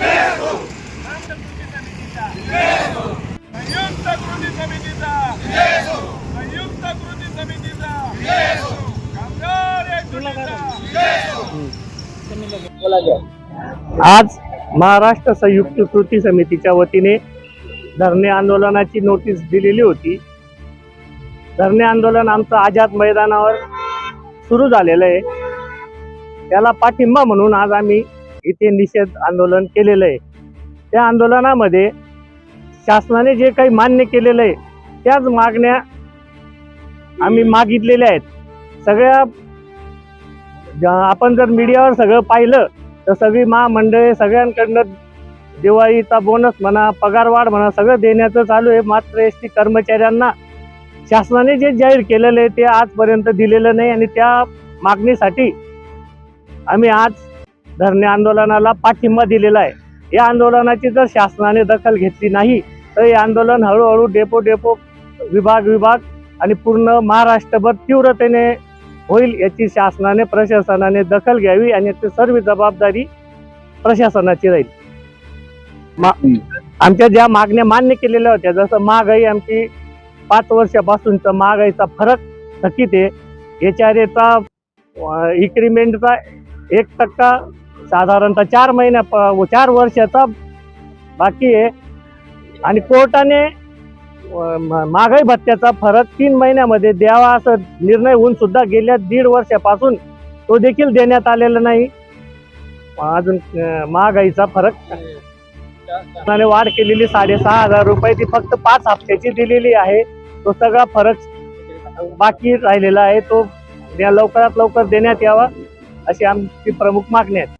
संयुक्त कृती समितीचा संयुक्त कृती समितीचा संयुक्त कृती समितीचा कामगार एकजुटीचा आज महाराष्ट्र संयुक्त कृती समितीच्या वतीने धरणे आंदोलनाची नोटीस दिलेली होती. धरणे आंदोलन आमचं आझाद मैदानावर सुरू झालेलं आहे. त्याला पाठिंबा म्हणून आज आम्ही इथे निषेध आंदोलन केलेलं आहे. त्या आंदोलनामध्ये शासनाने जे काही मान्य केलेलं आहे त्याच मागण्या आम्ही मागितलेल्या आहेत. सगळ्या आपण जर मीडियावर सगळं पाहिलं तर सगळी महामंडळे सगळ्यांकडनं दिवाळीचा बोनस म्हणा पगारवाढ म्हणा सगळं देण्याचं चालू आहे. मात्र एस टी कर्मचाऱ्यांना शासनाने जे जाहीर केलेलं आहे ते आजपर्यंत दिलेलं नाही आणि त्या मागणीसाठी आम्ही आज धरणे आंदोलनाला पाठिंबा दिलेला आहे. या आंदोलनाची जर शासनाने दखल घेतली नाही तर हे आंदोलन हळूहळू डेपो डेपो विभाग विभाग आणि पूर्ण महाराष्ट्रभर तीव्रतेने होईल याची शासनाने प्रशासनाने दखल घ्यावी आणि याची सर्व जबाबदारी प्रशासनाची राहील. मा- आमच्या ज्या मागण्या मान्य केलेल्या होत्या जसं महागाई आमची पाच वर्षापासूनचा महागाईचा फरक थकीत आहे एच आर एचा इन्क्रीमेंटचा एक टक्का साधारणतः चार महिन्या प- चार वर्षाचा बाकी आहे. आणि कोर्टाने म- महागाई भत्त्याचा फरक तीन महिन्यामध्ये द्यावा असं निर्णय होऊन सुद्धा गेल्या दीड वर्षापासून तो देखील देण्यात आलेला नाही. अजून महागाईचा फरक वाढ केलेली साडेसहा हजार रुपये. ती फक्त पाच हप्त्याची दिलेली आहे. तो सगळा फरक बाकी राहिलेला आहे. तो लवकरात लवकर देण्यात यावा अशी आमची प्रमुख मागणी आहे.